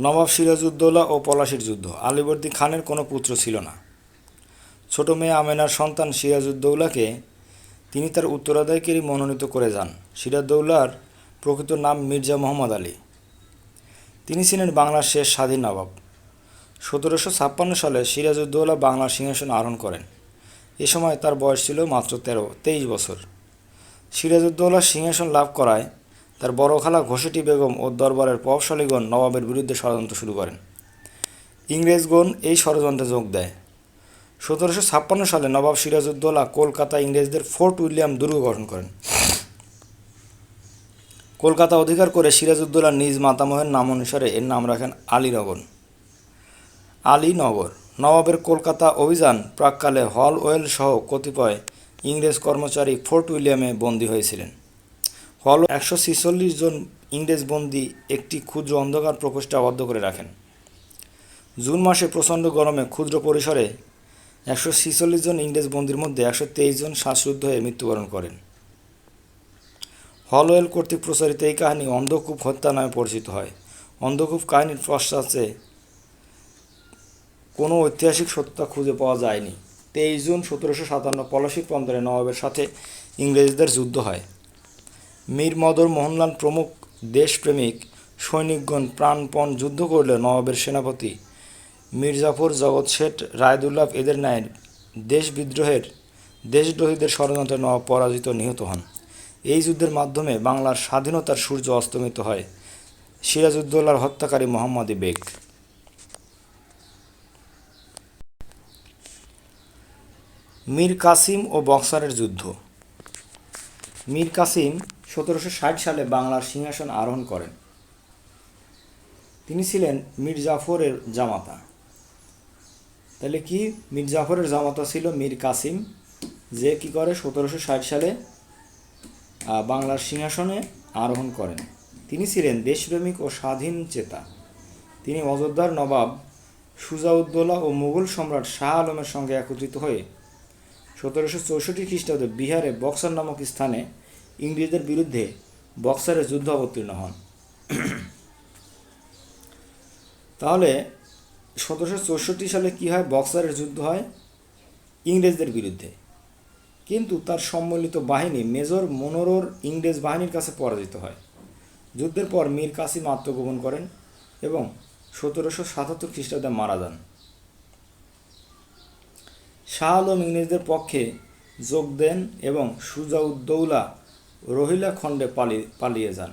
নবাব সিরাজউদ্দৌলা ও পলাশির যুদ্ধ। আলীবর্দী খানের কোনো পুত্র ছিল না। ছোট মেয়ে আমেনার সন্তান সিরাজউদ্দৌলাকে তিনি তার উত্তরাধিকারী মনোনীত করে যান। সিরাজদৌলার প্রকৃত নাম মির্জা মোহাম্মদ আলী। তিনি ছিলেন বাংলার শেষ স্বাধীন নবাব। সতেরোশো ছাপ্পান্ন সালে সিরাজউদ্দৌলা বাংলার সিংহাসন আরোহণ করেন। এ সময় তার বয়স ছিল মাত্র তেরো, তেইশ বছর। সিরাজউদ্দৌলা সিংহাসন লাভ করায় তার বড় খালা ঘোষেটি বেগম ও দরবারের প্রভাবশালীগণ নবাবের বিরুদ্ধে ষড়যন্ত্র শুরু করেন। ইংরেজগণ এই ষড়যন্ত্রে যোগ দেয়। সতেরোশো ছাপ্পান্ন সালে নবাব সিরাজউদ্দৌলা কলকাতা ইংরেজদের ফোর্ট উইলিয়াম দুর্গ গঠন করেন। কলকাতা অধিকার করে সিরাজউদ্দৌলা নিজ মাতামহের নাম অনুসারে এর নাম রাখেন আলীনগর। আলীনগর, নবাবের কলকাতা অভিযান প্রাককালে হল ওয়েল সহ কতিপয় ইংরেজ কর্মচারী ফোর্ট উইলিয়ামে বন্দী হয়েছিলেন। হল একশো ছিচল্লিশ জন ইংরেজ বন্দী একটি ক্ষুদ্র অন্ধকার প্রকোষ্ঠে আবদ্ধ করে রাখেন। জুন মাসে প্রচণ্ড গরমে ক্ষুদ্র পরিসরে একশো ছিচল্লিশ জন ইংরেজ বন্দির মধ্যে একশো তেইশ জন শ্বাসরুদ্ধ হয়ে মৃত্যুবরণ করেন। হলওয়েল কর্তৃক প্রচারিত এই কাহিনী অন্ধকূপ হত্যা নামে পরিচিত হয়। অন্ধকূপ কাহিনীর পশ্চাতে কোনো ঐতিহাসিক সত্যতা খুঁজে পাওয়া যায়নি। তেইশ জুন সতেরোশো সাতান্ন পলাশির প্রান্তরে নবাবের সাথে ইংরেজদের যুদ্ধ হয়। মীর মদর মোহনলাল প্রমুখ দেশপ্রেমিক সৈনিকগণ প্রাণপণ যুদ্ধ করলে নবাবের সেনাপতি। মির্জাফর জগৎ শেঠ রায়দুল্লাভ এদের ন্যায় দেশ বিদ্রোহের দেশদ্রোহীদের ষড়যন্ত্রে নবাব পরাজিত নিহত হন। এই যুদ্ধের মাধ্যমে বাংলার স্বাধীনতার সূর্য অস্তমিত হয়। সিরাজউদ্দৌলার হত্যাকারী মোহাম্মদী বেগ। মীর কাসিম ও বক্সারের যুদ্ধ। মীর কাসিম সতেরোশো ষাট সালে বাংলার সিংহাসন আরোহণ করেন। তিনি ছিলেন মীর জাফরের জামাতা। তাহলে কি মীর জাফরের জামাতা ছিল মীর কাসিম? যে কি করে সতেরোশো ষাট সালে বাংলার সিংহাসনে আরোহণ করেন। তিনি ছিলেন দেশপ্রেমিক ও স্বাধীন চেতা। তিনি অযোধ্যার নবাব সুজাউদ্দৌলা ও মুঘল সম্রাট শাহ আলমের সঙ্গে একত্রিত হয়ে সতেরোশো চৌষট্টি খ্রিস্টাব্দে বিহারে বক্সার নামক স্থানে ইংরেজদের বিরুদ্ধে বক্সারের যুদ্ধ অবতীর্ণ হন। তাহলে সতেরোশো চৌষট্টি সালে কী হয়? বক্সারের যুদ্ধ হয় ইংরেজদের বিরুদ্ধে। কিন্তু তার সম্মিলিত বাহিনী মেজর মনোরোর ইংরেজ বাহিনীর কাছে পরাজিত হয়। যুদ্ধের পর মীর কাসিম আত্মগোপন করেন এবং সতেরোশো সাতাত্তর খ্রিস্টাব্দে মারা যান। শাহ আলম ইংরেজদের পক্ষে যোগ দেন এবং সুজাউদ্দৌলা রহিলা খণ্ডে পালিয়ে যান।